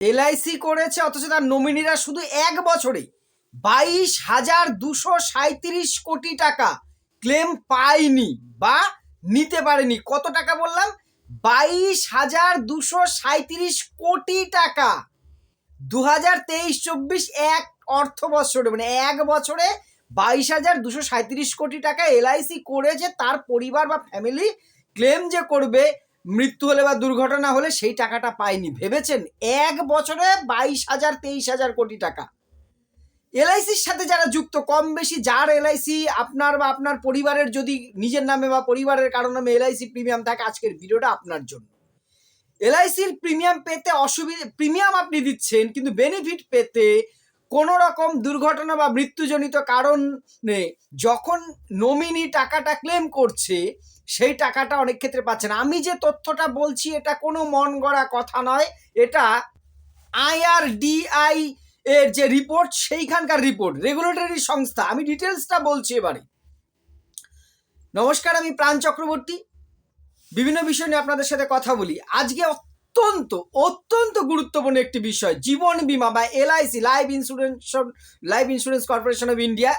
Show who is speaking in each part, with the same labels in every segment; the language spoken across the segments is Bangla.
Speaker 1: এলআইসি করেছে, অথচ তার নমিনিরা শুধু এক বছরে বাইশ হাজার দুশো সাঁত্রিশ কোটি টাকা ক্লেম পায়নি বা নিতে পারেনি। কত টাকা বললাম? বাইশ হাজার দুশো সাঁত্রিশ কোটি টাকা। দু হাজার তেইশ চব্বিশ এক অর্থ বছরে মানে এক বছরে বাইশ হাজার দুশো সাঁত্রিশ কোটি টাকা এলআইসি করেছে, তার পরিবার বা ফ্যামিলি ক্লেম যে করবে মৃত্যু হলে বা দুর্ঘটনা হলে সেই টাকাটা পায়নি। ভেবেছেন এক বছরে বাইশ হাজার, তেইশ হাজার কোটি টাকা। এলআইসির সাথে যারা যুক্ত, কম বেশি যার এলআইসি আপনার বা আপনার পরিবারের যদি নিজের নামে বা পরিবারের কারও নামে এলআইসি প্রিমিয়াম থাকে, আজকের ভিডিওটা আপনার জন্য। এলআইসির প্রিমিয়াম পেতে অসুবিধা, প্রিমিয়াম আপনি দিচ্ছেন, কিন্তু বেনিফিট পেতে কোনো রকম দুর্ঘটনা বা মৃত্যুজনিত কারণে যখন নমিনি টাকাটা ক্লেম করছে, সেই টাকাটা অনেক ক্ষেত্রে পাচ্ছে না আমি যে তথ্যটা বলছি, এটা কোনো মন গড়া কথা নয়। এটা আইআরডিআই এর যে রিপোর্ট সেইখানকার রিপোর্ট রেগুলেটরি সংস্থা। আমি ডিটেলসটা বলছি এবারে। নমস্কার, আমি প্রাণ চক্রবর্তী। বিভিন্ন বিষয় নিয়ে আপনাদের সাথে কথা বলি। আজকে অত্যন্ত অত্যন্ত গুরুত্বপূর্ণ একটি বিষয়। জীবন বীমা বা LIC life insurance life insurance corporation of India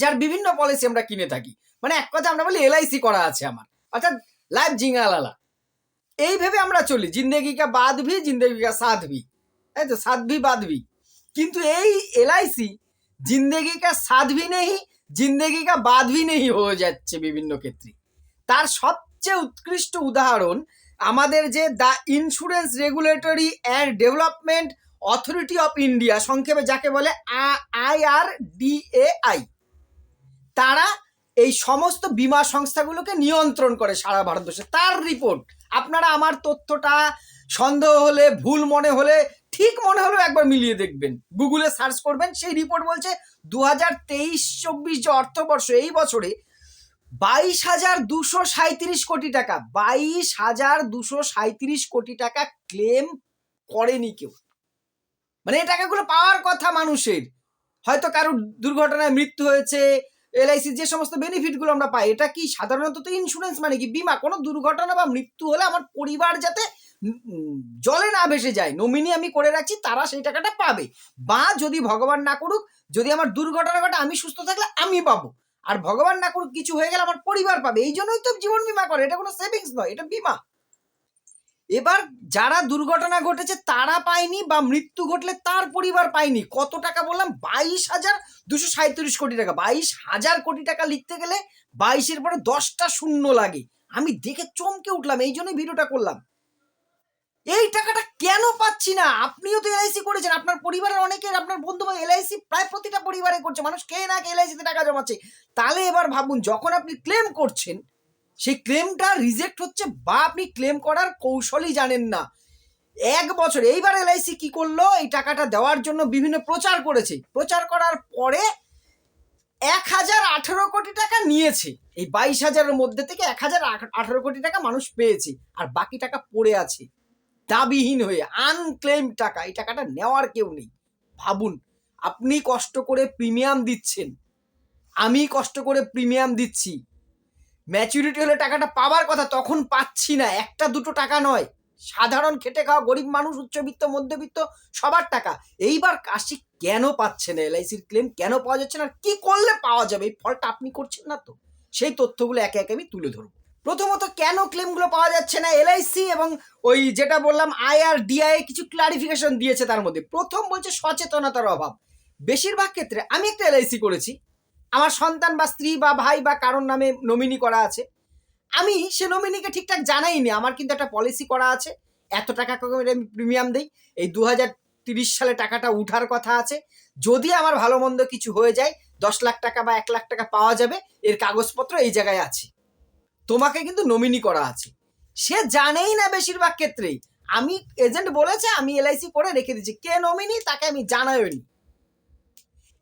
Speaker 1: যার বিভিন্ন পলিসি আমরা কিনে থাকি। মানে এক কথা আমরা বলি এলআইসি করা আছে আমার। অর্থাৎ লাইফ জিঙ্গালালা এই ভেবে আমরা চলি, জিন্দেগি কা বাদ ভি, জিন্দেগি কা এই তো বাদ ভি। কিন্তু এই এলআইসি জিন্দেগি কা ভি নেই, জিন্দেগি কা নেই হয়ে যাচ্ছে বিভিন্ন ক্ষেত্রে। তার সবচেয়ে উৎকৃষ্ট উদাহরণ আমাদের যে the insurance regulatory and development authority of India, সংক্ষেপে যাকে বলে আই আর ডিএআই তারা এই সমস্ত বিমা সংস্থাগুলোকে নিয়ন্ত্রণ করে সারা ভারতবর্ষে। তার রিপোর্ট, আপনারা আমার তথ্যটা সন্দেহ হলে, ভুল মনে হলে, ঠিক মনে হলেও একবার মিলিয়ে দেখবেন। গুগলে সার্চ করবেন, সেই রিপোর্ট বলছে, দু হাজার তেইশ চব্বিশ যে অর্থবর্ষ, এই বছরে বাইশ হাজার দুশো সাঁত্রিশ কোটি টাকা। বাইশ হাজার দুশো সাঁত্রিশ কোটি টাকা ক্লেম করেনি কেউ। মানে এই টাকাগুলো পাওয়ার কথা মানুষের। হয়তো কারোর দুর্ঘটনায় মৃত্যু হয়েছে এলআইসির যে সমস্ত বেনিফিটগুলো আমরা পাই, এটা কি সাধারণত তো ইন্স্যুরেন্স মানে কি বিমা? কোনো দুর্ঘটনা বা মৃত্যু হলে আমার পরিবার যাতে জলে না ভেসে যায় নমিনি আমি করে রাখছি, তারা সেই টাকাটা পাবে। বা যদি ভগবান না করুক, যদি আমার দুর্ঘটনা ঘটে, আমি সুস্থ থাকলে আমি পাবো। আর ভগবান না করুক কিছু হয়ে গেলে আমার পরিবার পাবে। এই জন্যই তো জীবন বীমা করে। এটা কোনো সেভিংস নয়, এটা বিমা। এবার যারা দুর্ঘটনা ঘটেছে, তারা পায়নি বা মৃত্যু ঘটলে তার পরিবার পায়নি। কত টাকা বললাম? বাইশ হাজার দুশো সাঁত্রিশ কোটি টাকা। বাইশ হাজার কোটি টাকা লিখতে গেলে বাইশের পরে দশটা শূন্য লাগে। আমি দেখে চমকে উঠলাম, এই জন্যই ভিডিওটা করলাম। এই টাকাটা কেন পাচ্ছি না? আপনিও তো এলআইসি করেছেন। আপনার পরিবারের অনেকের, আপনার বন্ধু বান্ধব এলআইসি প্রায় প্রতিটা পরিবারে করছে। মানুষ কে না এলআইসিতে টাকা জমাচ্ছে? তাহলে এবার ভাবুন, যখন আপনি ক্লেম করছেন, সেই ক্লেমটা রিজেক্ট হচ্ছে বা আপনি ক্লেম করার কৌশলই জানেন না। এক বছর, এইবার এলআইসি কি করল? এই টাকাটা দেওয়ার জন্য বিভিন্ন প্রচার করেছে। প্রচার করার পরে এক হাজার আঠেরো কোটি টাকা নিয়েছে। এই বাইশ হাজারের মধ্যে থেকে এক হাজার আঠেরো কোটি টাকা মানুষ পেয়েছে। আর বাকি টাকা পড়ে আছে। দাবিহীন হয়ে আনক্লেম টাকা, এই টাকাটা নেওয়ার কেউ নেই। ভাবুন, আপনি কষ্ট করে প্রিমিয়াম দিচ্ছেন। আমি কষ্ট করে প্রিমিয়াম দিচ্ছি। ম্যাচুরিটি হলে টাকাটা পাবার কথা তখন পাচ্ছি না। একটা, দুটো টাকা নয়। সাধারণ খেটে খাওয়া গরিব মানুষ, উচ্চবিত্ত, মধ্যবিত্ত, সবার টাকা। এইবার কাশি কেন পাচ্ছে না এলআইসির ক্লেম কেন পাওয়া যাচ্ছে না? কি করলে পাওয়া যাবে? এই ফলটা আপনি করছেন না তো। সেই তথ্যগুলো একে একে আমি তুলে ধরবো। প্রথমত কেন ক্লেমগুলো পাওয়া যাচ্ছে না এলআইসি এবং ওই যেটা বললাম আইআরডিআই কিছু ক্লারিফিকেশন দিয়েছে তার মধ্যে। প্রথম বলছে সচেতনতার অভাব। বেশিরভাগ ক্ষেত্রে আমি একটা এলআইসি করেছি। আমার সন্তান বা স্ত্রী বা ভাই বা কারোর নামে নমিনি করা আছে। আমি সে নমিনিকে ঠিকঠাক জানাইনি। আমার কিন্তু একটা পলিসি করা আছে। এত টাকা আমি প্রিমিয়াম দিই। এই দু হাজার তিরিশ সালে টাকাটা উঠার কথা আছে। যদি আমার ভালো মন্দ কিছু হয়ে যায়, দশ লাখ টাকা বা এক লাখ টাকা পাওয়া যাবে, এর কাগজপত্র এই জায়গায় আছে। তোমাকে কিন্তু নমিনি করা আছে। সে জানেই না বেশিরভাগ ক্ষেত্রেই। আমি এজেন্ট বলেছে, আমি এলআইসি করে রেখে দিচ্ছি কে নমিনি তাকে আমি জানাইনি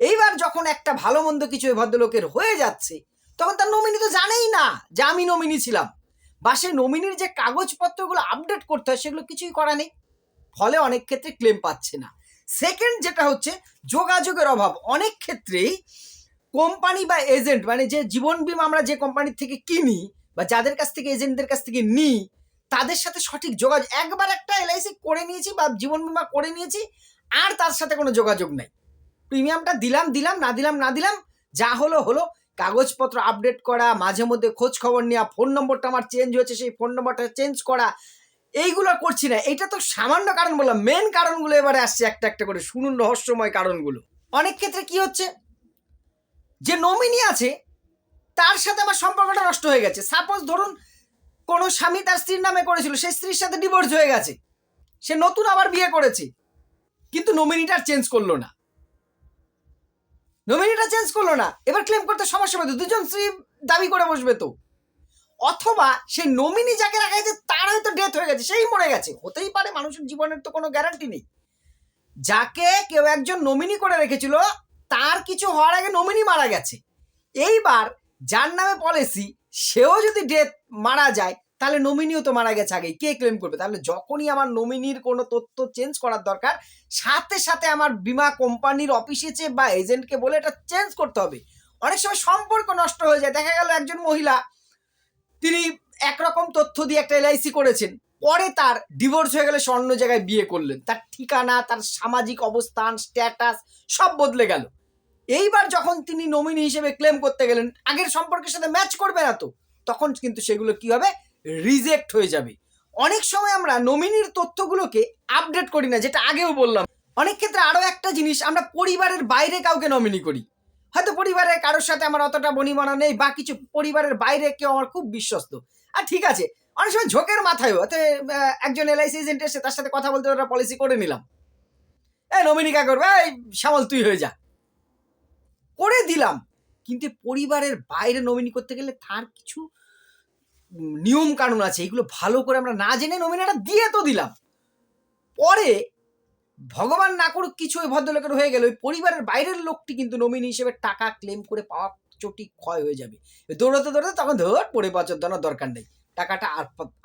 Speaker 1: এইবার যখন একটা ভালো মন্দ কিছু ওই ভদ্রলোকের হয়ে যাচ্ছে, তখন তার নমিনি তো জানেই না যে আমি নমিনি ছিলাম। বা সে নমিনির যে কাগজপত্রগুলো আপডেট করতে হয়, সেগুলো কিছুই করা নেই। ফলে অনেক ক্ষেত্রে ক্লেম পাচ্ছে না। সেকেন্ড যেটা হচ্ছে, যোগাযোগের অভাব। অনেক ক্ষেত্রেই কোম্পানি বা এজেন্ট মানে যে জীবন বীমা আমরা যে কোম্পানির থেকে কিনি বা যাদের কাছ থেকে, এজেন্টদের কাছ থেকে নিই, তাদের সাথে সঠিক যোগাযোগ, একবার একটা এলআইসি করে নিয়েছি বা জীবন বীমা করে নিয়েছি, আর তার সাথে কোনো যোগাযোগ নাই। প্রিমিয়ামটা দিলাম দিলাম, না দিলাম না দিলাম, যা হলো হলো। কাগজপত্র আপডেট করা, মাঝে মধ্যে খোঁজ খবর নেওয়া ফোন নম্বরটা আমার চেঞ্জ হয়েছে, সেই ফোন নম্বরটা চেঞ্জ করা, এইগুলো করছি না। এটা তো সামান্য কারণ বললাম মেন কারণগুলো এবারে আসছে একটা একটা করে, শুনুন রহস্যময় কারণগুলো। অনেক ক্ষেত্রে কি হচ্ছে? যে নমিনি আছে তার সাথে আমার সম্পর্কটা নষ্ট হয়ে গেছে। সাপোজ ধরুন, কোনো স্বামী তার স্ত্রীর নামে করেছিল, সেই স্ত্রীর সাথে ডিভোর্স হয়ে গেছে। সে নতুন আবার বিয়ে করেছে। কিন্তু নমিনিটা চেঞ্জ করল না। নমিনিটা চেঞ্জ করল না। এবার ক্লেম করতে সমস্যা হবে দুজন স্ত্রী দাবি করে বসবে তো। অথবা সেই নমিনি যাকে রাখা হয়েছে তার হয়তো ডেথ হয়ে গেছে, সেই মরে গেছে। হতেই পারে মানুষের জীবনের তো কোনো গ্যারান্টি নেই। যাকে কেউ একজন নমিনি করে রেখেছিল, তার কিছু হওয়ার আগে নমিনি মারা গেছে। এইবার যার নামে পলিসি সেও যদি ডেথ মারা যায়, তাহলে নমিনিও তো মারা গেছে আগে কে ক্লেম করবে? তাহলে যখনই আমার নমিনির কোনো তথ্য চেঞ্জ করার দরকার, সাথে সাথে আমার বীমা কোম্পানির অফিসে চেয়ে বা এজেন্টকে বলে এটা চেঞ্জ করতে হবে। অনেক সময় সম্পর্ক নষ্ট হয়ে যায়। দেখা গেল একজন মহিলা, তিনি একরকম তথ্য দিয়ে একটা এলআইসি করেছেন। পরে তার ডিভোর্স হয়ে গেলে সে অন্য জায়গায় বিয়ে করলেন। তার ঠিকানা, তার সামাজিক অবস্থান স্ট্যাটাস সব বদলে গেল। এইবার যখন তিনি নমিনি হিসেবে ক্লেম করতে গেলেন আগের সম্পর্কের সাথে ম্যাচ করবে না তো তখন কিন্তু সেগুলো কি হবে? রিজেক্ট হয়ে যাবে। অনেক সময় আমরা নমিনির তথ্যগুলোকে আপডেট করি না যেটা আগেও বললাম। অনেক ক্ষেত্রে আরও একটা জিনিস আমরা পরিবারের বাইরে কাউকে নমিনি করি। হয়তো পরিবারের কারোর সাথে আমার অতটা বনিমানা নেই বা কিছু পরিবারের বাইরে কেউ আমার খুব বিশ্বস্ত। আর ঠিক আছে অনেক সময় ঝোঁকের মাথায় আহ, একজন এলআইসি এজেন্ট এসে তার সাথে কথা বলতে ওরা পলিসি করে নিলাম। এই নমিনি কা করবে? এই শ্যামল তুই হয়ে যা। করে দিলাম। কিন্তু পরিবারের বাইরে নমিনি করতে গেলে তার কিছু নিয়ম কানুন আছে। এগুলো ভালো করে আমরা না জেনে নমিনিটা দিয়ে তো দিলাম। পরে ভগবান না করুক কিছু ওই ভদ্রলোকের হয়ে গেল, ওই পরিবারের বাইরের লোকটি কিন্তু নমিনি হিসেবে টাকা ক্লেম করে পাওয়া চটি ক্ষয় হয়ে যাবে। দৌড়াতে দৌড়াতে তখন ধর পরে বছর দেওয়ার দরকার নেই। টাকাটা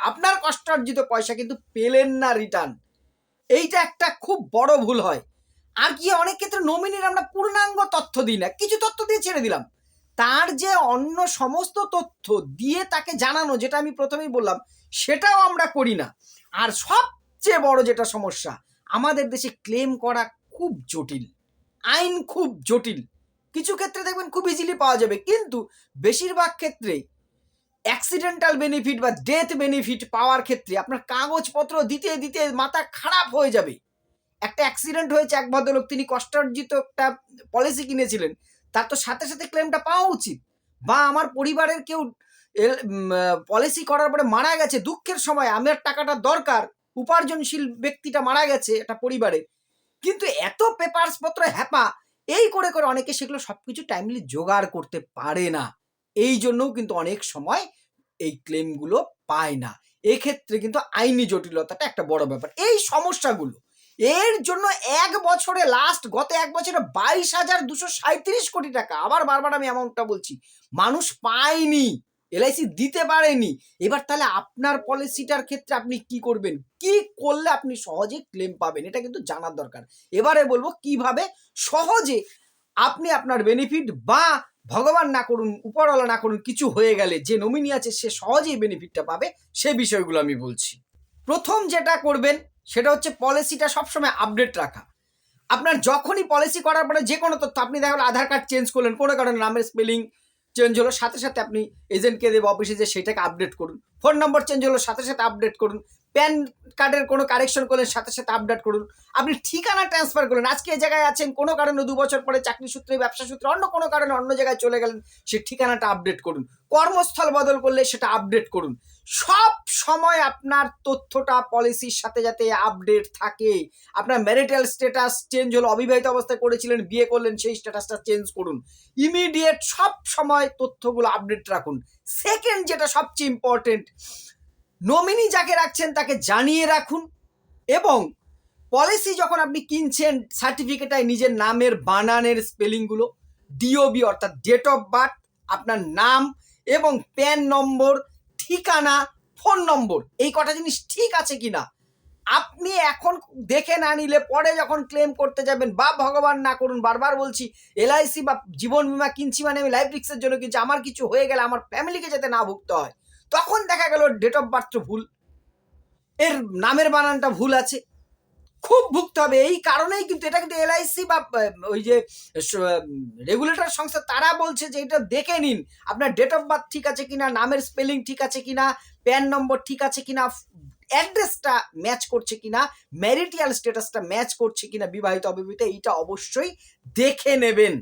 Speaker 1: আপনার কষ্টার্জিত পয়সা কিন্তু পেলেন না রিটার্ন এইটা একটা খুব বড় ভুল হয়। আর কি অনেক ক্ষেত্রে নমিনির আমরা পূর্ণাঙ্গ তথ্য দিই না, কিছু তথ্য দিয়ে ছেড়ে দিলাম। তার যে অন্য সমস্ত তথ্য দিয়ে তাকে জানানো, যেটা আমি প্রথমেই বললাম, সেটাও আমরা করি না। আর সবচেয়ে বড় যেটা সমস্যা, আমাদের দেশে ক্লেম করা খুব জটিল, আইন খুব জটিল। কিছু ক্ষেত্রে দেখবেন খুব ইজিলি পাওয়া যাবে, কিন্তু বেশিরভাগ ক্ষেত্রে অ্যাক্সিডেন্টাল বেনিফিট বা ডেথ বেনিফিট পাওয়ার ক্ষেত্রে আপনার কাগজপত্র দিতে দিতে মাথা খারাপ হয়ে যাবে। একটা অ্যাক্সিডেন্ট হয়েছে, এক ভদ্রলোক, তিনি কষ্টার্জিত একটা পলিসি কিনেছিলেন, তার তো সাথে সাথে ক্লেমটা পাওয়া উচিত। বা আমার পরিবারের কেউ পলিসি করার পরে মারা গেছে, দুঃখের সময়, আমার টাকাটা দরকার, উপার্জনশীল ব্যক্তিটা মারা গেছে একটা পরিবারে। কিন্তু এত পেপারস পত্র হ্যাপা, এই করে করে অনেকে সেগুলো সবকিছু টাইমলি জোগাড় করতে পারে না। এই জন্যও কিন্তু অনেক সময় এই ক্লেমগুলো পায় না। এক্ষেত্রে কিন্তু আইনি জটিলতাটা একটা বড় ব্যাপার। এই সমস্যাগুলো এর জন্য এক বছরে লাস্ট গত এক বছরে বাইশ হাজার দুশো সাঁত্রিশ কোটি টাকা। আবার বারবার আমি অ্যামাউন্টটা বলছি। মানুষ পায়নি। এলআইসি দিতে পারেনি। এবার তাহলে আপনার পলিসিটার ক্ষেত্রে আপনি কি করবেন? কি করলে আপনি সহজে ক্লেম পাবেন? এটা কিন্তু জানার দরকার। এবারে বলব কীভাবে সহজে আপনি আপনার বেনিফিট বা ভগবান না করুন, উপরওয়ালা না করুন, কিছু হয়ে গেলে, যে নমিনি আছে, সে সহজেই বেনিফিটটা পাবে, সে বিষয়গুলো আমি বলছি। প্রথম যেটা করবেন সেটা হচ্ছে পলিসিটা সবসময় আপডেট রাখা। আপনার যখনই পলিসি করার পরে যে কোনো তথ্য আপনি দেখা আধার কার্ড চেঞ্জ করলেন, কোনো কারণে নামের স্পেলিং চেঞ্জ হলো, সাথে সাথে আপনি এজেন্টকে দেবে অফিসে যে সেটাকে আপডেট করুন। ফোন নম্বর চেঞ্জ হলো, সাথে সাথে আপডেট করুন। প্যান কার্ডের কোনো কারেকশন করলেন, সাথে সাথে আপডেট করুন। আপনি ঠিকানা ট্রান্সফার করলেন, আজকে এ জায়গায় আছেন, কোনো কারণে দু বছর পরে চাকরি সূত্রে, ব্যবসা সূত্রে, অন্য কোনো কারণে অন্য জায়গায় চলে গেলেন, সে ঠিকানাটা আপডেট করুন। কর্মস্থল বদল করলে সেটা আপডেট করুন। সব সময় আপনার তথ্যটা পলিসির সাথে যাতে আপডেট থাকে। আপনার ম্যারিটাল স্ট্যাটাস চেঞ্জ হলো, অবিবাহিত অবস্থায় করেছিলেন, বিয়ে করলেন, সেই স্ট্যাটাসটা চেঞ্জ করুন। ইমিডিয়েট সব সময় তথ্যগুলো আপডেট রাখুন। সেকেন্ড যেটা সবচেয়ে ইম্পর্টেন্ট নমিনি যাকে রাখছেন তাকে জানিয়ে রাখুন এবং পলিসি যখন আপনি কিনছেন সার্টিফিকেটায় নিজের নামের, বানানের স্পেলিংগুলো ডিওবি অর্থাৎ ডেট অফ বার্থ আপনার নাম এবং প্যান নম্বর ঠিকানা ফোন নম্বর এই কটা জিনিস ঠিক আছে কিনা? আপনি এখন দেখে না নিলে পরে যখন ক্লেম করতে যাবেন, বা ভগবান না করুন, বারবার বলছি এলআইসি বা জীবন বিমা কিনছি মানে আমি লাইফ রিক্সের জন্য কিনছি, আমার কিছু হয়ে গেলে আমার ফ্যামিলিকে যাতে না ভুগতে হয়। তখন দেখা গেল ডেট অফ বার্থ ভুল। এর নামের বানানটা ভুল আছে। খুব ভুগতে হবে। এই কারণেই কিন্তু এটা কিন্তু এলআইসি বা ওই যে রেগুলেটর সংস্থা, তারা বলছে যে এটা দেখে নিন। আপনার ডেট অফ বার্থ ঠিক আছে কিনা, নামের স্পেলিং ঠিক আছে কিনা প্যান নম্বর ঠিক আছে কিনা অ্যাড্রেসটা ম্যাচ করছে কিনা ম্যারিটিয়াল স্ট্যাটাসটা ম্যাচ করছে কিনা বিবাহিত অবিবাহিত, এইটা অবশ্যই দেখে নেবেন।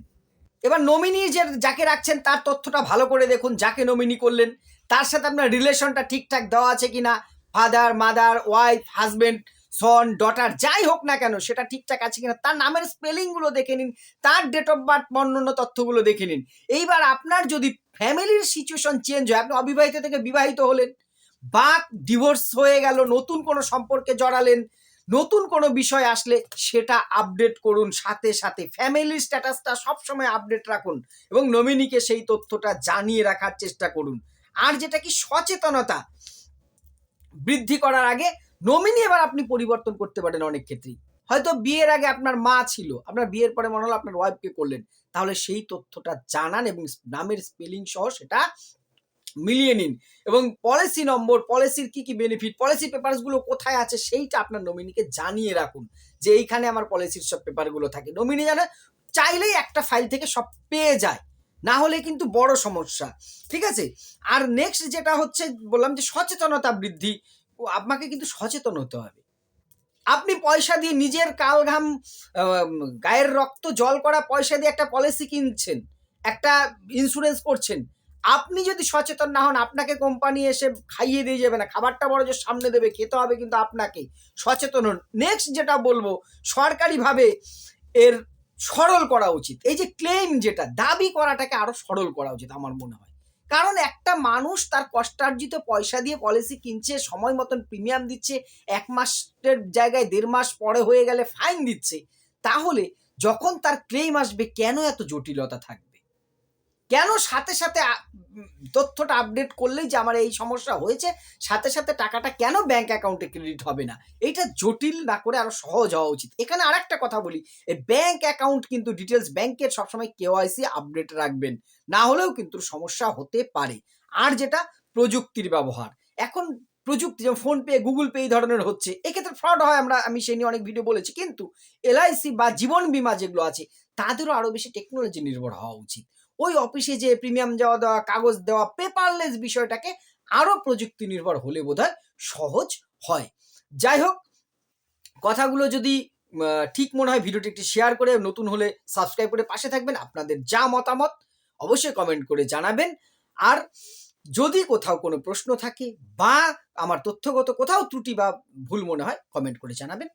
Speaker 1: এবার নমিনি যে যাকে রাখছেন, তার তথ্যটা ভালো করে দেখুন, যাকে নমিনি করলেন, তার সাথে আপনার রিলেশনটা ঠিকঠাক দেওয়া আছে কিনা father mother wife husband son daughter যাই হোক না কেন, সেটা ঠিকঠাক আছে কিনা, তার নামের স্পেলিংগুলো দেখে নিন, তার ডেট অফ বার্থ অন্যান্য তথ্যগুলো দেখে নিন। এইবার আপনার যদি ফ্যামিলির সিচুয়েশন চেঞ্জ হয়, আপনি অবিবাহিত থেকে বিবাহিত হলেন বা ডিভোর্স হয়ে গেল, নতুন কোনো সম্পর্কে জড়ালেন, নতুন কোনো বিষয় আসলে, সেটা আপডেট করুন, সাথে সাথে ফ্যামিলির স্ট্যাটাসটা সবসময় আপডেট রাখুন এবং নমিনিকে সেই তথ্যটা জানিয়ে রাখার চেষ্টা করুন। আর যেটা কি সচেতনতা, বৃদ্ধি করার আগে নমিনি এবার আপনি পরিবর্তন করতে পারেন অনেক ক্ষেত্রেই। হয়তো বিয়ের আগে আপনার মা ছিল, আপনার বিয়ের পরে মনে হলো আপনার ওয়াইফকে করলেন। তাহলে সেই তথ্যটা জানান এবং নামের স্পেলিং সহ সেটা মিলিয়ে নিন। এবং পলিসি নম্বর পলিসির কি কি বেনিফিট পলিসি পেপারসগুলো কোথায় আছে সেইটা আপনার নমিনিকে জানিয়ে রাখুন যে এইখানে আমার পলিসির সব পেপারগুলো থাকে। নমিনি জানে চাইলেই একটা ফাইল থেকে সব পেয়ে যায়। না হলে কিন্তু বড় সমস্যা। ঠিক আছে? আর নেক্সট যেটা হচ্ছে বললাম যে সচেতনতা বৃদ্ধি। ও আপনাকে কিন্তু সচেতন হতে হবে। আপনি পয়সা দিয়ে নিজের কাল ঘাম গায়ের রক্ত জল করা পয়সা দিয়ে একটা পলিসি কিনছেন, একটা ইন্স্যুরেন্স করছেন, আপনি যদি সচেতন না হন, আপনাকে কোম্পানি এসে খাইয়ে দিয়ে যাবে না, খাবারটা বড় যে সামনে দেবে, খেতে হবে কিন্তু আপনাকে। সচেতন হন। নেক্সট যেটা বলব, সরকারিভাবে এর সরল করা উচিত। এই যে ক্লেম যেটা, দাবি করাটাকে আরও সরল করা উচিত, আমার মনে হয়। কারণ একটা মানুষ তার কষ্টার্জিত পয়সা দিয়ে পলিসি কিনছে, সময় মতন প্রিমিয়াম দিচ্ছে, এক মাসের জায়গায় দেড় মাস পরে হয়ে গেলে ফাইন দিচ্ছে। তাহলে যখন তার ক্লেম আসবে, কেন এত জটিলতা থাকবে? কেন সাথে সাথে তথ্যটা আপডেট করলেই যে আমার এই সমস্যা হয়েছে, সাথে সাথে টাকাটা কেন ব্যাংক অ্যাকাউন্টে ক্রেডিট হবে না? এটা জটিল না করে আরও সহজ হওয়া উচিত। এখানে আরেকটা কথা বলি, এই ব্যাংক অ্যাকাউন্ট কিন্তু ডিটেলস ব্যাংকের সবসময় কেওয়াইসি আপডেট রাখবেন, না হলেও কিন্তু সমস্যা হতে পারে। আর যেটা প্রযুক্তির ব্যবহার। এখন প্রযুক্তি যেমন ফোনপে গুগল পে এই ধরনের হচ্ছে, এক্ষেত্রে ফ্রড হয় আমরা, আমি সেই নিয়ে অনেক ভিডিও বলেছি, কিন্তু এলআইসি বা জীবন বীমা যেগুলো আছে, তাদেরও আরও বেশি টেকনোলজি নির্ভর হওয়া উচিত। ওই অফিসে যে প্রিমিয়াম দেওয়া দেওয়া, কাগজ দেওয়া পেপারলেস বিষয়টাকে আরও প্রযুক্তি নির্ভর হলে বোধহয় সহজ হয়। যাই হোক, কথাগুলো যদি ঠিক মনে হয় ভিডিওটি একটি শেয়ার করে নতুন হলে সাবস্ক্রাইব করে পাশে থাকবেন, আপনাদের যা মতামত অবশ্যই কমেন্ট করে জানাবেন। আর যদি কোথাও কোনো প্রশ্ন থাকে বা আমার তথ্যগত কোথাও ত্রুটি বা ভুল মনে হয় কমেন্ট করে জানাবেন।